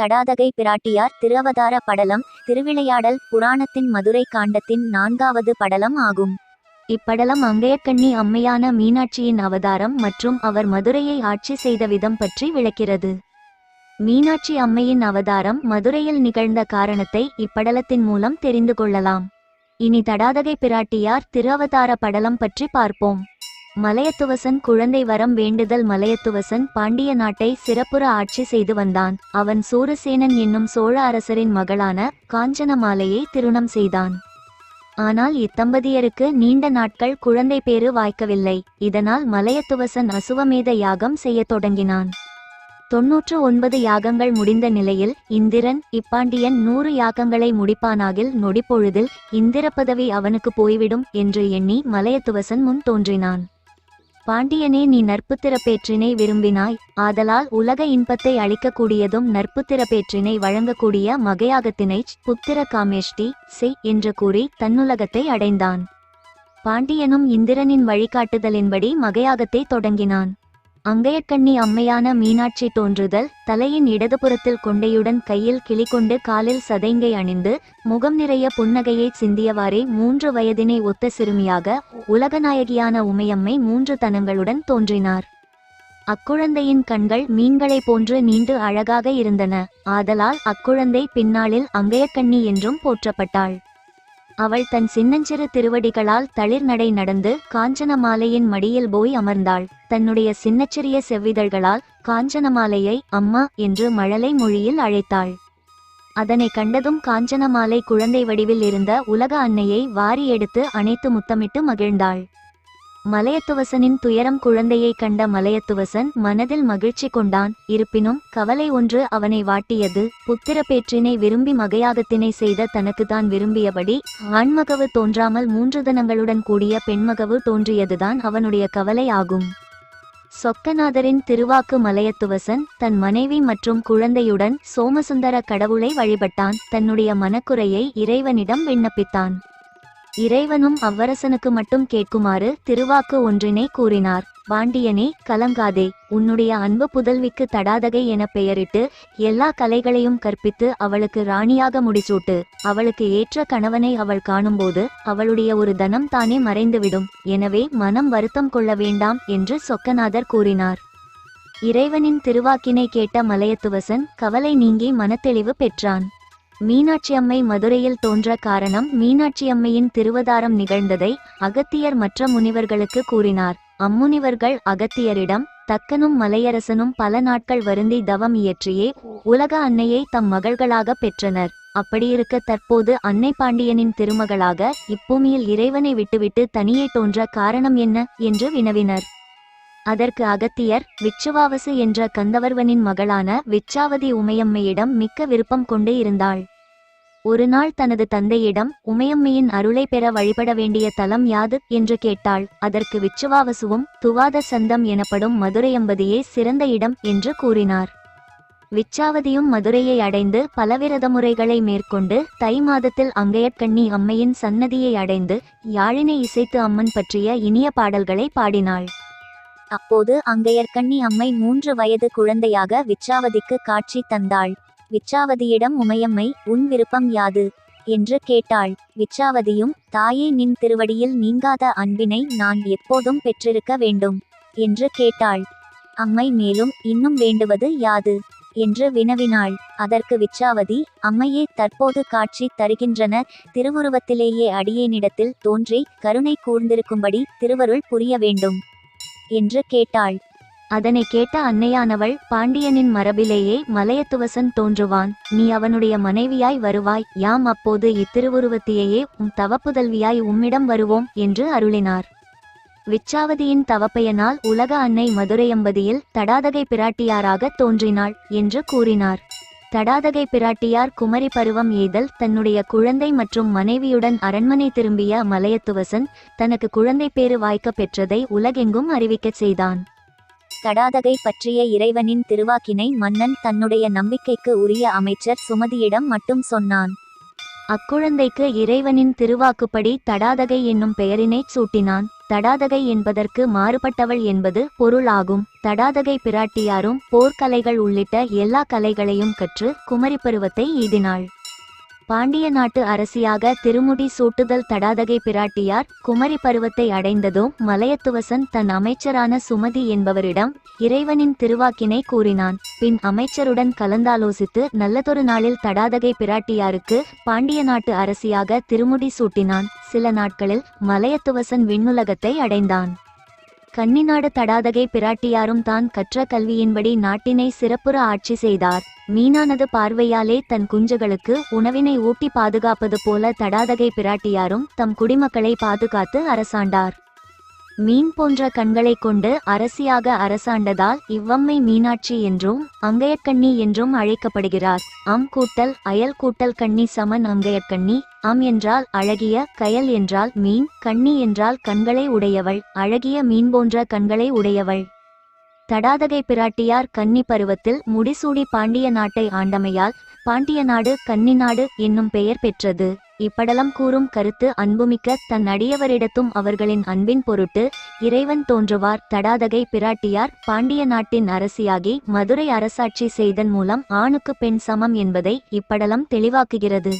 தடாதகை பிராட்டியார் திருவதார படலம் திருவிளையாடல் புராணத்தின் மதுரை காண்டத்தின் நான்காவது படலம் ஆகும். இப்படலம் அங்கையக்கண்ணி அம்மையான மீனாட்சியின் அவதாரம் மற்றும் அவர் மதுரையை ஆட்சி செய்த விதம் பற்றி விளக்கிறது. மீனாட்சி அம்மையின் அவதாரம் மதுரையில் நிகழ்ந்த காரணத்தை இப்படலத்தின் மூலம் தெரிந்து கொள்ளலாம். இனி தடாதகை பிராட்டியார் திருவதார படலம் பற்றி பார்ப்போம். மலையத்துவசன் குழந்தை வரம் வேண்டுதல் மலையத்துவசன் பாண்டிய நாட்டை சிறப்புற ஆட்சி செய்து வந்தான். அவன் சூரசேனன் என்னும் சோழ அரசரின் மகளான காஞ்சனமாலையை திருமணம் செய்தான். ஆனால் இத்தம்பதியருக்கு நீண்ட நாட்கள் குழந்தை பேறு வாய்க்கவில்லை. இதனால் மலையத்துவசன் அசுவமேத யாகம் செய்யத் தொடங்கினான். தொன்னூற்று ஒன்பது யாகங்கள் முடிந்த நிலையில் இந்திரன் இப்பாண்டியன் நூறு யாகங்களை முடிப்பானாகில் நொடிப்பொழுதில் இந்திர பதவி அவனுக்கு போய்விடும் என்று எண்ணி மலையத்துவசன் முன் தோன்றினான். பாண்டியனே நீ நற்புத்திரப்பேற்றினை விரும்பினாய். ஆதலால் உலக இன்பத்தை அளிக்கக்கூடியதும் நற்புத்திரப்பேற்றினை வழங்கக்கூடிய மகையாகத்தினை புத்திர காமேஷ்டி செய் என்று கூறி தன்னுலகத்தை அடைந்தான். பாண்டியனும் இந்திரனின் வழிகாட்டுதலின்படி மகையாகத்தை தொடங்கினான். அங்கையக்கண்ணி அம்மையான மீனாட்சி தோன்றுதல் தலையின் இடதுபுறத்தில் கொண்டையுடன் கையில் கிளிகொண்டு காலில் சதைங்கை அணிந்து முகம் நிறைய புன்னகையை சிந்தியவாறே மூன்று வயதினை ஒத்த சிறுமியாக உலகநாயகியான உமையம்மை மூன்று தனங்களுடன் தோன்றினார். அக்குழந்தையின் கண்கள் மீன்களைப் போன்று நீண்டு அழகாக இருந்தன. ஆதலால் அக்குழந்தை பின்னாளில் அங்கையக்கண்ணி என்றும் போற்றப்பட்டாள். அவள் தன் சின்னஞ்சிறு திருவடிகளால் தளிர் நடை நடந்து காஞ்சனமாலையின் மடியில் போய் அமர்ந்தாள். தன்னுடைய சின்னச்சிறிய செவ்விதழ்களால் காஞ்சனமாலையை அம்மா என்று மழலை மொழியில் அழைத்தாள். அதனை கண்டதும் காஞ்சனமாலை குழந்தை வடிவில் இருந்த உலக அன்னையை வாரி எடுத்து அணைத்து முத்தமிட்டு மகிழ்ந்தாள். மலையத்துவசனின் துயரம் குழந்தையை கண்ட மலையத்துவசன் மனதில் மகிழ்ச்சி கொண்டான். இருப்பினும் கவலை ஒன்று அவனை வாட்டியது. புத்திர பேற்றினை விரும்பி மகையாகத்தினை செய்த தனக்குதான் விரும்பியபடி ஆண்மகவு தோன்றாமல் மூன்று தினங்களுடன் கூடிய பெண்மகவு தோன்றியதுதான் அவனுடைய கவலை ஆகும். சொக்கநாதரின் திருவாக்கு மலையத்துவசன் தன் மனைவி மற்றும் குழந்தையுடன் சோமசுந்தர கடவுளை வழிபட்டான். தன்னுடைய மனக்குறையை இறைவனிடம் விண்ணப்பித்தான். இறைவனும் அவ்வரசனுக்கு மட்டும் கேட்குமாறு திருவாக்கு ஒன்றினை கூறினார். பாண்டியனே கலங்காதே. உன்னுடைய அன்பு புதல்விக்கு தடாதகை என பெயரிட்டு எல்லா கலைகளையும் கற்பித்து அவளுக்கு ராணியாக முடிசூட்டு அவளுக்கு ஏற்ற கணவனை அவள் காணும்போது அவளுடைய ஒரு தனம் தானே மறைந்துவிடும். எனவே மனம் வருத்தம் கொள்ள வேண்டாம் என்று சொக்கநாதர் கூறினார். இறைவனின் திருவாக்கினை கேட்ட மலையத்துவசன் கவலை நீங்கி மனத்தெளிவு பெற்றான். மீனாட்சி அம்மை மதுரையில் தோன்ற காரணம் மீனாட்சியம்மையின் திருவதாரம் நிகழ்ந்ததை அகத்தியர் மற்ற முனிவர்களுக்கு கூறினார். அம்முனிவர்கள் அகத்தியரிடம் தக்கனும் மலையரசனும் பல நாட்கள் வருந்தி தவம் இயற்றியே உலக அன்னையை தம் மகள்களாக பெற்றனர். அப்படியிருக்க தற்போது அன்னை பாண்டியனின் திருமகளாக இப்பூமியில் இறைவனை விட்டுவிட்டு தனியே தோன்ற காரணம் என்ன? என்று வினவினர். அதற்கு அகத்தியர் விச்சுவாவசு என்ற கந்தவர்வனின் மகளான விச்சாவதி உமையம்மையிடம் மிக்க விருப்பம் கொண்டு இருந்தாள். ஒரு நாள் தனது தந்தையிடம் உமையம்மையின் அருளை பெற வழிபட வேண்டிய தலம் யாது? என்று கேட்டாள். அதற்கு விச்சுவாவசுவும் துவாத சந்தம் எனப்படும் மதுரையம்பதியே சிறந்த இடம் என்று கூறினார். விச்சாவதியும் மதுரையை அடைந்து பலவிரத முறைகளை மேற்கொண்டு தை மாதத்தில் அங்கையற்கண்ணி அம்மையின் சன்னதியை அடைந்து யாழினை இசைத்து அம்மன் பற்றிய இனிய பாடல்களை பாடினாள். அப்போது அங்கையர்கண்ணி அம்மை மூன்று வயது குழந்தையாக விச்சாவதிக்கு காட்சி தந்தாள். விச்சாவதியிடம் உமையம்மை உன் விருப்பம் யாது என்று கேட்டாள். விச்சாவதியும் தாயே நின் திருவடியில் நீங்காத அன்பினை நான் எப்போதும் பெற்றிருக்க வேண்டும் என்று கேட்டாள். அம்மை மேலும் இன்னும் வேண்டுவது யாது என்று வினவினாள். அதற்கு விச்சாவதி அம்மையே தற்போது காட்சி தருகின்றன. திருவுருவத்திலேயே அடியேனிடத்தில் தோன்றி கருணை கூர்ந்திருக்கும்படி திருவருள் புரிய வேண்டும். என்று கேட்டாள். அதனை கேட்ட அன்னையானவள் பாண்டியனின் மரபிலேயே மலையத்துவசன் தோன்றுவான். நீ அவனுடைய மனைவியாய் வருவாய். யாம் அப்போது இத்திருவுருவத்தையே உம் தவப்புதல்வியாய் உம்மிடம் வருவோம் என்று அருளினார். விச்சாவதியின் தவப்பயனால் உலக அன்னை மதுரையம்பதியில் தடாதகை பிராட்டியாராக தோன்றினாள் என்று கூறினார். தடாதகை பிராட்டியார் குமரி பருவம் எய்தல் தன்னுடைய குழந்தை மற்றும் மனைவியுடன் அரண்மனை திரும்பிய மலையத்துவசன் தனக்கு குழந்தை பேறு வாய்க்கப் பெற்றதை உலகெங்கும் அறிவிக்கச் செய்தான். தடாதகை பற்றிய இறைவனின் திருவாக்கினை மன்னன் தன்னுடைய நம்பிக்கைக்கு உரிய அமைச்சர் சுமதியிடம் மட்டும் சொன்னான். அக்குழந்தைக்கு இறைவனின் திருவாக்குப்படி தடாதகை என்னும் பெயரினைச் சூட்டினான். தடாதகை என்பதற்கு மாறுபட்டவள் என்பது பொருளாகும். தடாதகை பிராட்டியாரும் போர்க்கலைகள் உள்ளிட்ட எல்லா கலைகளையும் கற்று குமரி பருவத்தை ஈதினாள் பாண்டிய நாட்டு அரசியாக திருமுடி சூட்டுதல் தடாதகை பிராட்டியார் குமரி பருவத்தை அடைந்ததும் மலையத்துவசன் தன் அமைச்சரான சுமதி என்பவரிடம் இறைவனின் திருவாக்கினை கூறினான். பின் அமைச்சருடன் கலந்தாலோசித்து நல்லதொரு நாளில் தடாதகை பிராட்டியாருக்கு பாண்டிய நாட்டு அரசியாக திருமுடி சூட்டினான். சில நாட்களில் மலையத்துவசன் விண்ணுலகத்தை அடைந்தான். கன்னிநாடு தடாதகை பிராட்டியாரும் தான் கற்ற கல்வியின்படி நாட்டினை சிறப்புற ஆட்சி செய்தார். மீனானது பார்வையாலே தன் குஞ்சுகளுக்கு உணவினை ஊட்டி பாதுகாப்பது போல தடாதகை பிராட்டியாரும் தம் குடிமக்களை பாதுகாத்து அரசாண்டார். மீன் போன்ற கண்களைக் கொண்டு அரசியாக அரசாண்டதால் இவ்வம்மை மீனாட்சி என்றும் அங்கையக்கண்ணி என்றும் அழைக்கப்படுகிறார். அம் கூட்டல் அயல் கூட்டல் கண்ணி சமன் அங்கையக்கண்ணி. அம் என்றால் அழகிய கயல் என்றால் மீன் கண்ணி என்றால் கண்களை உடையவள் அழகிய மீன் போன்ற கண்களை உடையவள். தடாதகை பிராட்டியார் கன்னி பருவத்தில் முடிசூடி பாண்டிய நாட்டை ஆண்டமையால் பாண்டிய நாடு கன்னிநாடு என்னும் பெயர் பெற்றது. இப்படலம் கூறும் கருத்து அன்புமிக்க தன் அடியவரிடத்தும் அவர்களின் அன்பின் பொருட்டு இறைவன் தோன்றுவார் தடாதகை பிராட்டியார் பாண்டிய நாட்டின் அரசியாகி மதுரை அரசாட்சி செய்தன் மூலம் ஆணுக்கு பெண் சமம் என்பதை இப்படலம் தெளிவாக்குகிறது.